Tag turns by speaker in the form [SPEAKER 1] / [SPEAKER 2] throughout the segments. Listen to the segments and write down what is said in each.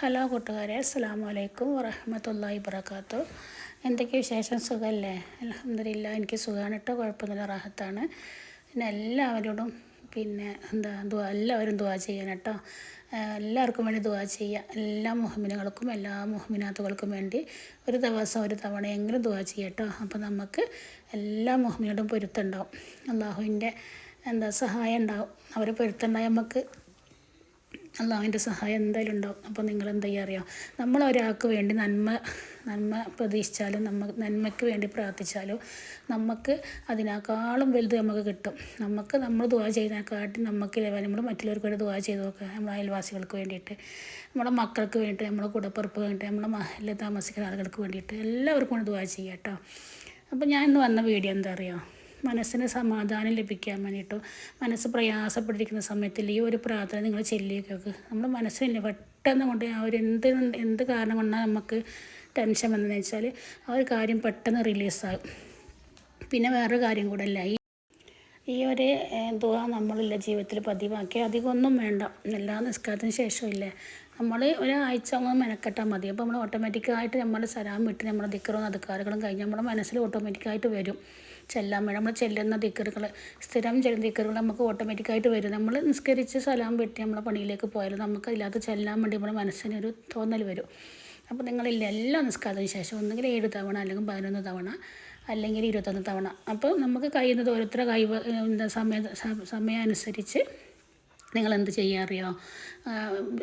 [SPEAKER 1] Hello കൂട്ടുകാരെ അസ്സാം വലൈക്കും വറഹമത്തല്ലാഹി വബർക്കാത്തു എന്തൊക്കെ വിശേഷം? സുഖമല്ലേ അലഹമില്ല എനിക്ക് സുഖമാണ് കേട്ടോ കുഴപ്പമൊന്നുമില്ല റാഹത്താണ്. പിന്നെ എല്ലാവരോടും പിന്നെ എന്താ ദുവാ എല്ലാവരും ദുവാ ചെയ്യാൻ കേട്ടോ. എല്ലാവർക്കും വേണ്ടി ദുവാ ചെയ്യുക. എല്ലാ മുഹമ്മിനുകൾക്കും എല്ലാ മുഹമ്മിനാത്തുകൾക്കും വേണ്ടി ഒരു ദിവസം ഒരു തവണയെങ്കിലും ദുവാ ചെയ്യുക കേട്ടോ. അപ്പോൾ നമുക്ക് എല്ലാ മുഹമ്മിനോടും പൊരുത്തുണ്ടാവും അള്ളാഹുവിന്റെ എന്താ സഹായം ഉണ്ടാവും. അവർ പൊരുത്തുണ്ടായി നമുക്ക് അള്ളാഹുവിന്റെ സഹായം എന്തായാലും ഉണ്ടാവും. അപ്പോൾ നിങ്ങൾ എന്താ ചെയ്യുക അറിയാം? നമ്മൾ ഒരാൾക്ക് വേണ്ടി നന്മ നന്മ പ്രതീക്ഷിച്ചാലും നമ്മ നന്മയ്ക്ക് വേണ്ടി പ്രാർത്ഥിച്ചാലും നമുക്ക് അതിനേക്കാളും വലുത് നമുക്ക് കിട്ടും. നമുക്ക് നമ്മൾ ദുവാ ചെയ്തതിനെക്കാട്ടി നമുക്ക് നമ്മൾ മറ്റുള്ളവർക്ക് വേണ്ടി ദുവാ ചെയ്ത് നോക്കുക നമ്മുടെ അയൽവാസികൾക്ക് വേണ്ടിയിട്ട് നമ്മുടെ മക്കൾക്ക് വേണ്ടിയിട്ട് നമ്മുടെ കൂടപ്പുറപ്പ് വേണ്ടിയിട്ട് നമ്മുടെ മഹലിൽ താമസിക്കുന്ന ആളുകൾക്ക് വേണ്ടിയിട്ട് എല്ലാവർക്കും വേണ്ടി ദുവാ ചെയ്യാം കേട്ടോ. അപ്പോൾ ഞാൻ ഇന്ന് വന്ന വീഡിയോ എന്താ അറിയാം? മനസ്സിന് സമാധാനം ലഭിക്കാൻ വേണ്ടിയിട്ടോ മനസ്സ് പ്രയാസപ്പെട്ടിരിക്കുന്ന സമയത്തിൽ ഈ ഒരു പ്രാർത്ഥന നിങ്ങൾ ചെല്ലിയൊക്കെ നമ്മുടെ മനസ്സിനില്ല പെട്ടെന്ന് കൊണ്ട് ആ ഒരു എന്ത് എന്ത് കാരണം കൊണ്ടാണ് നമുക്ക് ടെൻഷൻ വന്നതെന്ന് വെച്ചാൽ ആ ഒരു കാര്യം പെട്ടെന്ന് റിലീസാകും പിന്നെ വേറൊരു കാര്യം കൂടെ അല്ല ഈ ഈ ഒരു ദുഃഖ നമ്മളില്ല ജീവിതത്തിൽ പതിവാക്കി അധികമൊന്നും വേണ്ട. എല്ലാ നിസ്കാരത്തിന് ശേഷമില്ലേ നമ്മൾ ഒരാഴ്ച അങ്ങ് മെനക്കെട്ടാൽ മതി. അപ്പോൾ നമ്മൾ ഓട്ടോമാറ്റിക്കായിട്ട് നമ്മൾ സലാം വിട്ട് നമ്മുടെ ദിക്കറും അധികാരങ്ങളും കഴിഞ്ഞ് നമ്മുടെ മനസ്സിൽ ഓട്ടോമാറ്റിക്കായിട്ട് വരും. ചെല്ലാൻ വേണം നമ്മൾ ചെല്ലുന്ന ദിക്കറുകൾ സ്ഥിരം ചെല്ലുന്ന ദിക്കറുകൾ നമുക്ക് ഓട്ടോമാറ്റിക്കായിട്ട് വരും. നമ്മൾ നിസ്കരിച്ച് സലാം വിട്ട് നമ്മളെ പണിയിലേക്ക് പോയാലും നമുക്ക് അതിനകത്ത് ചെല്ലാൻ വേണ്ടി നമ്മുടെ മനസ്സിനൊരു തോന്നൽ വരും. അപ്പോൾ നിങ്ങളില്ല എല്ലാ നിസ്കാരത്തിന് ശേഷം ഒന്നുകിൽ ഏഴ് തവണ അല്ലെങ്കിൽ പതിനൊന്ന് തവണ അല്ലെങ്കിൽ ഇരുപത്തൊന്ന് തവണ. അപ്പോൾ നമുക്ക് കഴിയുന്നത് ഓരോരുത്തരുടെ കൈ സമയ സമയം അനുസരിച്ച് നിങ്ങൾ എന്ത് ചെയ്യുക അറിയോ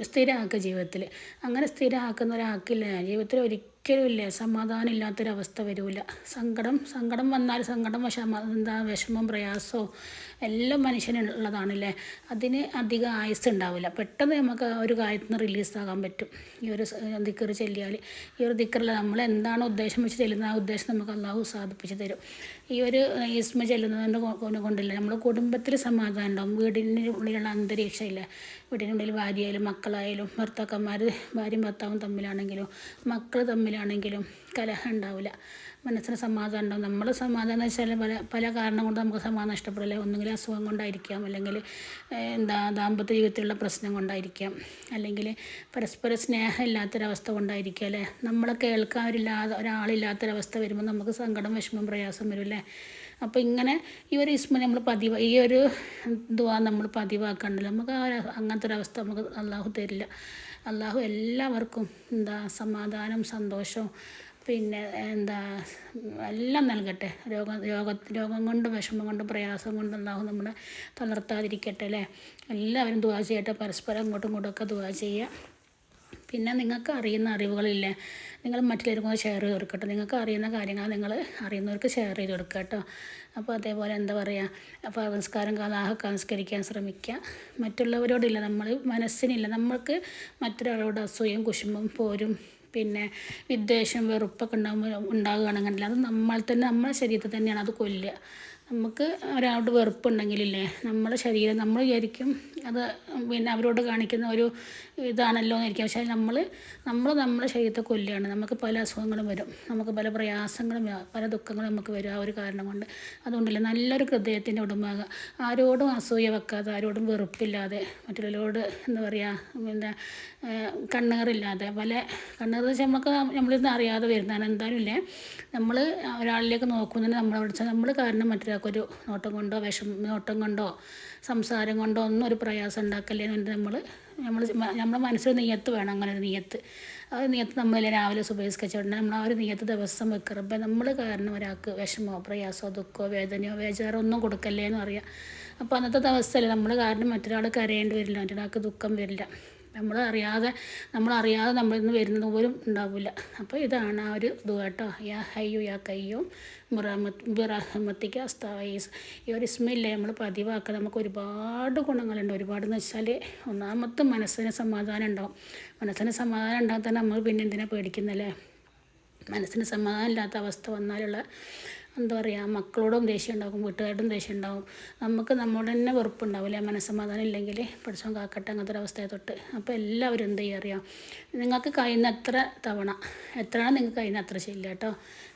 [SPEAKER 1] സ്ഥിരമാക്കുക ജീവിതത്തിൽ അങ്ങനെ സ്ഥിരമാക്കുന്ന ഒരാൾക്കില്ല. ജീവിതത്തിൽ ഒരിക്കലും ഇല്ല സമാധാനം ഇല്ലാത്തൊരവസ്ഥ വരില്ല സങ്കടം സങ്കടം വന്നാൽ സങ്കടം വിഷമ എന്താ വിഷമം പ്രയാസമോ എല്ലാം മനുഷ്യനുള്ളതാണല്ലേ? അതിന് അധികം ആയുസ് ഉണ്ടാവില്ല. പെട്ടെന്ന് നമുക്ക് ഒരു കാര്യത്തിൽ നിന്ന് റിലീസാകാൻ പറ്റും. ഈ ഒരു ദിക്കർ ചെല്ലിയാൽ ഈ ഒരു ദിക്കറിൽ നമ്മൾ എന്താണ് ഉദ്ദേശം വെച്ച് ചെല്ലുന്നത്? ആ ഉദ്ദേശം നമുക്ക് അള്ളാഹു സാധിപ്പിച്ച് തരും. ഈ ഒരു ഇസ്മ ചെല്ലുന്നതിന്റെ കൊണ്ടില്ല? നമ്മൾ കുടുംബത്തിൽ സമാധാനം ഉണ്ടാവും. വീടിന്റെ ഉള്ളിലുള്ള അന്തരീക്ഷമില്ല? വീടിനുള്ളിൽ ഭാര്യയായാലും മക്കളായാലും ഭർത്താക്കന്മാർ ഭാര്യയും ഭർത്താവും തമ്മിലാണെങ്കിലും മക്കൾ തമ്മിലാണെങ്കിലും കലഹം ഉണ്ടാവില്ല. മനസ്സിന് സമാധാനം ഉണ്ടാവും. നമ്മൾ സമാധാനം വെച്ചാൽ പല പല കാരണം കൊണ്ട് നമുക്ക് സമാധാനം ഇഷ്ടപ്പെടില്ല ഒന്നുകിൽ അസുഖം കൊണ്ടായിരിക്കാം. അല്ലെങ്കിൽ എന്താ ദാമ്പത്യ ജീവിതത്തിലുള്ള പ്രശ്നം കൊണ്ടായിരിക്കാം. അല്ലെങ്കിൽ പരസ്പര സ്നേഹം ഇല്ലാത്തൊരവസ്ഥ കൊണ്ടായിരിക്കാം അല്ലേ? നമ്മളെ കേൾക്കാനില്ലാതെ ഒരാളില്ലാത്തൊരവസ്ഥ വരുമ്പോൾ നമുക്ക് സങ്കടം വിഷമം പ്രയാസം വരും അല്ലേ? അപ്പോൾ ഇങ്ങനെ ഈ ഒരു ഇസ്മ നമ്മൾ പതിവ് ഈ ഒരു ദുവാ നമ്മൾ പതിവാക്കണ്ടല്ലോ. നമുക്ക് ആ ഒരു അങ്ങനത്തെ ഒരു അവസ്ഥ നമുക്ക് അള്ളാഹു തരില്ല. അള്ളാഹു എല്ലാവർക്കും എന്താ സമാധാനം സന്തോഷവും പിന്നെ എന്താ എല്ലാം നൽകട്ടെ. രോഗം രോഗ രോഗം കൊണ്ട് വിഷമം കൊണ്ട് പ്രയാസം കൊണ്ട് അള്ളാഹു നമ്മളെ തളർത്താതിരിക്കട്ടെ അല്ലേ? എല്ലാവരും ദുവാ ചെയ്യട്ടെ. പരസ്പരം അങ്ങോട്ടും ഇങ്ങോട്ടൊക്കെ ദുവാ ചെയ്യുക. പിന്നെ നിങ്ങൾക്ക് അറിയുന്ന അറിവുകളില്ലേ? നിങ്ങൾ മറ്റുള്ളവർക്കും ഷെയർ ചെയ്ത് കൊടുക്കട്ടോ നിങ്ങൾക്ക് അറിയുന്ന കാര്യങ്ങൾ നിങ്ങൾ അറിയുന്നവർക്ക് ഷെയർ ചെയ്ത് കൊടുക്കുക കേട്ടോ അപ്പോൾ അതേപോലെ എന്താ പറയുക അപ്പോൾ നമസ്കാരം കാലാഹൊക്കെ നമസ്കരിക്കാൻ ശ്രമിക്കുക മറ്റുള്ളവരോടില്ല നമ്മൾ മനസ്സിനില്ല. നമ്മൾക്ക് മറ്റൊരാളോട് അസൂയം കുശുമ്പും പോരും. പിന്നെ വിദ്വേഷം വെറുപ്പൊക്കെ ഉണ്ടാകുമ്പോൾ ഉണ്ടാകുകയാണെങ്കിൽ അത് നമ്മൾ തന്നെ നമ്മളെ ശരീരത്തിൽ തന്നെയാണ് അത് കൊല്ലുക. നമുക്ക് ഒരാളോട് വെറുപ്പുണ്ടെങ്കിലില്ലേ നമ്മുടെ ശരീരം നമ്മൾ വിചാരിക്കും അത് പിന്നെ അവരോട് കാണിക്കുന്ന ഒരു ഇതാണല്ലോ എന്നായിരിക്കും പക്ഷേ നമ്മൾ നമ്മൾ നമ്മുടെ ശരീരത്തെ കൊല്ലുകയാണ്. നമുക്ക് പല അസുഖങ്ങളും വരും. നമുക്ക് പല പ്രയാസങ്ങളും പല ദുഃഖങ്ങളും നമുക്ക് വരും ആ ഒരു കാരണം കൊണ്ട്. അതുകൊണ്ടല്ലേ നല്ലൊരു ഹൃദയത്തിന്റെ ഉടമാകുക ആരോടും അസൂയ വെക്കാതെ ആരോടും വെറുപ്പില്ലാതെ മറ്റുള്ളവരോട് എന്താ പറയുക പിന്നെ കണ്ണേറില്ലാതെ പല കണ്ണേർ വെച്ചാൽ നമുക്ക് നമ്മളിന്ന് അറിയാതെ വരുന്നതാണ്. എന്തായാലും ഇല്ലേ നമ്മൾ ഒരാളിലേക്ക് നോക്കുന്നതിന് നമ്മളവിടെ നമ്മൾ കാരണം മറ്റൊരാൾക്കൊരു നോട്ടം കൊണ്ടോ വിഷം നോട്ടം കൊണ്ടോ സംസാരം കൊണ്ടോ ഒന്നും ഒരു പ്രയാസം ഉണ്ടാക്കല്ലേ എന്നിട്ട് നമ്മൾ നമ്മൾ നമ്മുടെ മനസ്സിൽ നീയത്ത് വേണം അങ്ങനെ ഒരു നീയത്ത്. ആ ഒരു നീയത്ത് നമ്മൾ രാവിലെ സുബഹിസ്കരിച്ചുകൊണ്ട് നമ്മൾ ആ ഒരു നീയത്ത് ദിവസം വെക്കുമ്പോൾ നമ്മൾ കാരണം ഒരാൾക്ക് വിഷമോ പ്രയാസമോ ദുഃഖമോ വേദനയോ വേചാരോ ഒന്നും കൊടുക്കല്ലേ എന്ന് പറയാം. അപ്പോൾ അന്നത്തെ ദിവസമല്ലേ നമ്മൾ കാരണം മറ്റൊരാൾ കരയേണ്ടി വരില്ല മറ്റൊരാൾക്ക് ദുഃഖം വരില്ല. നമ്മൾ അറിയാതെ നമ്മളറിയാതെ നമ്മളിൽ നിന്ന് വരുന്നത് പോലും ഉണ്ടാവില്ല. അപ്പോൾ ഇതാണ് ആ ഒരു ഇത് കേട്ടോ. യാ ഹയ്യു യാ കയ്യോ. ബിറഹമത്തിക്ക് അസ്താവീസ് ഈ ഒരു ഇസ്മില്ലേ നമ്മൾ പതിവാക്കുക. നമുക്ക് ഒരുപാട് ഗുണങ്ങളുണ്ട്. ഒരുപാടെന്ന് വെച്ചാൽ ഒന്നാമത്തെ മനസ്സിന് സമാധാനം ഉണ്ടാവും. മനസ്സിന് സമാധാനം ഉണ്ടാകാൻ തന്നെ നമ്മൾ പിന്നെ എന്തിനാ പേടിക്കുന്നല്ലേ? മനസ്സിന് സമാധാനം ഇല്ലാത്ത അവസ്ഥ വന്നാലുള്ള എന്താ പറയുക മക്കളോടും ദേഷ്യം ഉണ്ടാകും വീട്ടുകാരോടും ദേഷ്യം ഉണ്ടാകും. നമുക്ക് നമ്മുടെ തന്നെ വെറുപ്പുണ്ടാവില്ല മനസ്സമാധാനം ഇല്ലെങ്കിൽ പഠിച്ചോ കാക്കട്ടെ അങ്ങനത്തെ ഒരു അവസ്ഥയെ തൊട്ട്. അപ്പോൾ എല്ലാവരും എന്ത് ചെയ്യുക അറിയാം? നിങ്ങൾക്ക് കഴിയുന്ന എത്ര തവണ എത്രയാണ് നിങ്ങൾക്ക് കഴിയുന്ന അത്ര ശരിയില്ല കേട്ടോ.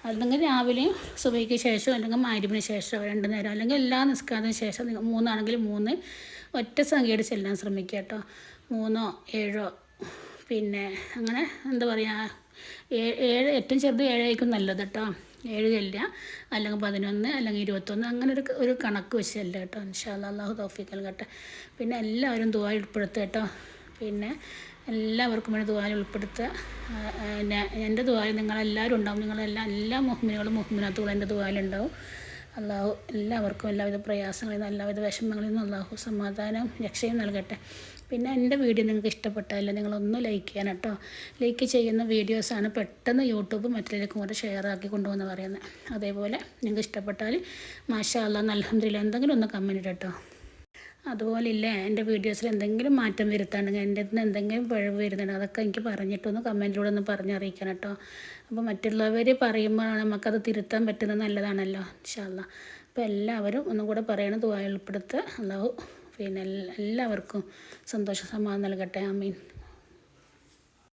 [SPEAKER 1] അല്ലെങ്കിൽ രാവിലെയും സുബൈക്ക് ശേഷം അല്ലെങ്കിൽ മാരിമിന് ശേഷം രണ്ട് നേരം അല്ലെങ്കിൽ എല്ലാ നിസ്കാരത്തിന് ശേഷം നിങ്ങൾ മൂന്നാണെങ്കിൽ മൂന്ന് ഒറ്റ സംഖ്യയുടെ ചെല്ലാൻ ശ്രമിക്കുക കേട്ടോ. മൂന്നോ ഏഴോ പിന്നെ അങ്ങനെ എന്താ പറയുക ഏഴ് ഏറ്റവും ചെറുത് ഏഴായിരിക്കും നല്ലത് കേട്ടോ ഏഴ് ചെല്ല അല്ലെങ്കിൽ പതിനൊന്ന് അല്ലെങ്കിൽ ഇരുപത്തൊന്ന് അങ്ങനെ ഒരു ഒരു കണക്ക് വെച്ചല്ല കേട്ടോ ഇൻഷാല്ല അള്ളാഹു തോഫിക്കൽ കേട്ടെ പിന്നെ എല്ലാവരും ദുബായ് ഉൾപ്പെടുത്തുക കേട്ടോ പിന്നെ എല്ലാവർക്കും വേണ്ടി ദുബായി ഉൾപ്പെടുത്തുക. പിന്നെ എന്റെ ദുബായി നിങ്ങളെല്ലാവരും ഉണ്ടാവും. നിങ്ങളെല്ലാം എല്ലാ മുഹ്മിനുകളും മുഹ്മിനത്തുകളും എന്റെ ദുബായിലുണ്ടാവും അള്ളാഹു എല്ലാവർക്കും എല്ലാവിധ പ്രയാസങ്ങളിൽ നിന്ന് എല്ലാവിധ വിഷമങ്ങളിൽ നിന്നും അള്ളാഹു സമാധാനവും രക്ഷയും നൽകട്ടെ. പിന്നെ എന്റെ വീഡിയോ നിങ്ങൾക്ക് ഇഷ്ടപ്പെട്ടാലും നിങ്ങളൊന്ന് ലൈക്ക് ചെയ്യണം കേട്ടോ. ലൈക്ക് ചെയ്യുന്ന വീഡിയോസാണ് പെട്ടെന്ന് യൂട്യൂബ് മറ്റുള്ളവർക്കും കൂടെ ഷെയർ ആക്കി കൊണ്ടുവന്ന് പറയുന്നത്. അതേപോലെ നിങ്ങൾക്ക് ഇഷ്ടപ്പെട്ടാൽ മാഷാ അല്ലാ അലഹമില്ല എന്തെങ്കിലും ഒന്ന് കമന്റ് കേട്ടോ. അതുപോലെ ഇല്ല എന്റെ വീഡിയോസിൽ എന്തെങ്കിലും മാറ്റം വരുത്താണെങ്കിൽ എന്റെ നിന്ന് എന്തെങ്കിലും പിഴവ് വരുന്നുണ്ട് അതൊക്കെ എനിക്ക് പറഞ്ഞിട്ടൊന്ന് കമന്റിലൂടെ ഒന്ന് പറഞ്ഞറിയിക്കണം കേട്ടോ. അപ്പോൾ മറ്റുള്ളവർ പറയുമ്പോൾ നമുക്കത് തിരുത്താൻ പറ്റുന്നത് നല്ലതാണല്ലോ ഇൻഷാല്ല അപ്പോൾ എല്ലാവരും ഒന്നും കൂടെ പറയണം ദുബായി ഉൾപ്പെടുത്തുക. അല്ലാഹു പിന്നെ എല്ലാവർക്കും സന്തോഷ സമാധാനം നൽകട്ടെ. ആമീൻ.